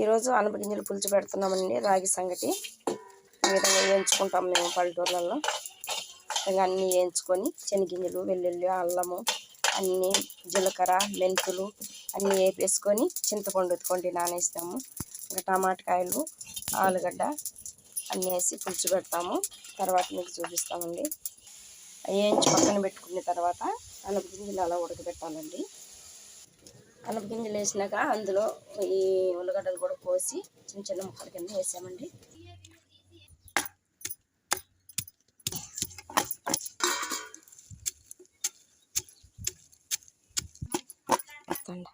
ఈరోజు అనపగింజలు పులుసు పెడుతున్నామండి రాగి సంగటి. ఈ విధంగా వేయించుకుంటాం మేము పల్లెటూర్లలో. ఇంకా అన్నీ వేయించుకొని శనగింజలు వెల్లుల్లి అల్లము అన్నీ జీలకర్ర మెంతులు అన్నీ వేపేసుకొని చింతపండు ఉత్తుకొని నానేస్తాము. ఇంకా టమాటకాయలు ఆలుగడ్డ అన్నీ వేసి పులుసు పెడతాము. తర్వాత మీకు చూపిస్తామండి. వేయించి పక్కన పెట్టుకున్న తర్వాత అనపగింజలు అలా ఉడకబెట్టాలండి. అనపగింజలు వేసినాక అందులో ఈ ఉల్లగడ్డలు కూడా కోసి చిన్న చిన్న ముక్కల కింద వేసామండి వస్తాండి.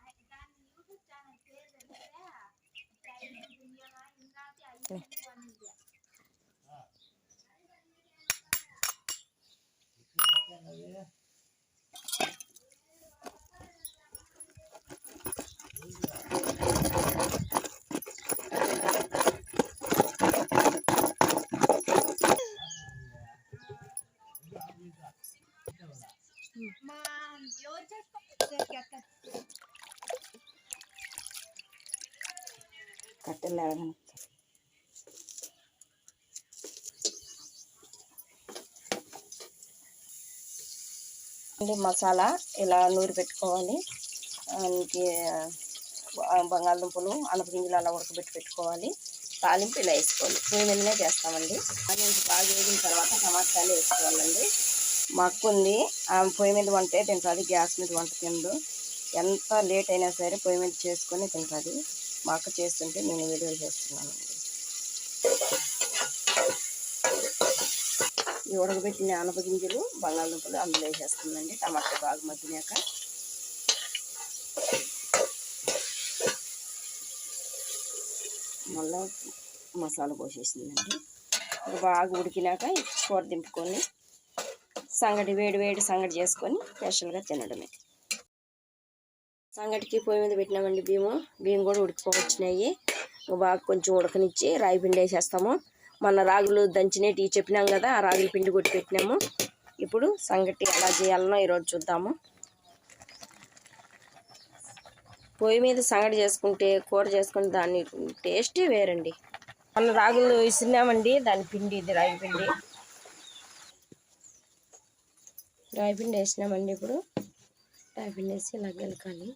కట్టెలు అంటే మసాలా ఇలా నూరి పెట్టుకోవాలి. బంగాళదుంపలు అనపగింజలు అలా ఉడకబెట్టి పెట్టుకోవాలి. తాలింపు ఇలా వేసుకోవాలి. పొయ్యి మీదనే చేస్తామండి. ఆనియన్స్ బాగా వేగిన తర్వాత టమాటాలు వేసుకోవాలండి. మా అక్క ఉంది ఆమె పొయ్యి మీద వంటే తింటుంది గ్యాస్ మీద వంట తిందు ఎంత లేట్ అయినా సరే పొయ్యి మీద చేసుకొని తింటుంది. మా అక్క చేస్తుంటే నేను వీడియో చేస్తున్నానండి. ఈ ఉడకబెట్టిన అనపగింజలు బంగాళదుంపలు అందులో వేసేస్తుందండి టమాటా బాగా మగ్గినాక. మళ్ళీ మసాలా పోసేసిందండి. బాగా ఉడికినాక కూర దింపుకొని సంగటి వేడి వేడి సంగటి చేసుకొని స్పెషల్గా తినడమే. సంగటికి పొయ్యి మీద పెట్టినామండి బియ్యము. బియ్యం కూడా ఉడికిపోవచ్చినాయి. బాగా కొంచెం ఉడకనిచ్చి రాగి పిండి వేసేస్తాము. మన రాగులు దంచినవి చెప్పినాం కదా ఆ రాగుల పిండి కొట్టి పెట్టినాము. ఇప్పుడు సంగటి ఎలా చేయాలనో ఈరోజు చూద్దాము. పొయ్యి మీద సంగటి చేసుకుంటే కూర చేసుకుంటే దాని టేస్టే వేరండి. మన రాగులు ఇస్తున్నామండి దాని పిండి ఇది రాగి పిండి. రాగి పిండి వేసినామండి ఇప్పుడు. రాగి పిండి వేసి ఇలా గెలకాలి.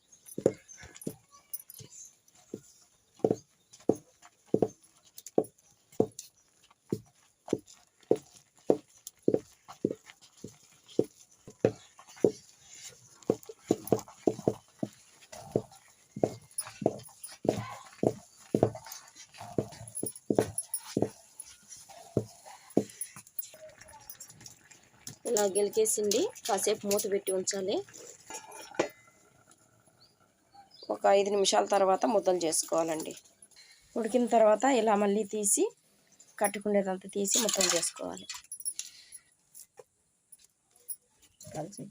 ఇలా గెలికేసింది. కాసేపు మూత పెట్టి ఉంచాలి. ఒక ఐదు నిమిషాల తర్వాత ముద్దలు చేసుకోవాలండి. ఉడికిన తర్వాత ఇలా మళ్ళీ తీసి కట్టుకునేదంతా తీసి ముద్దలు చేసుకోవాలి. కలిసి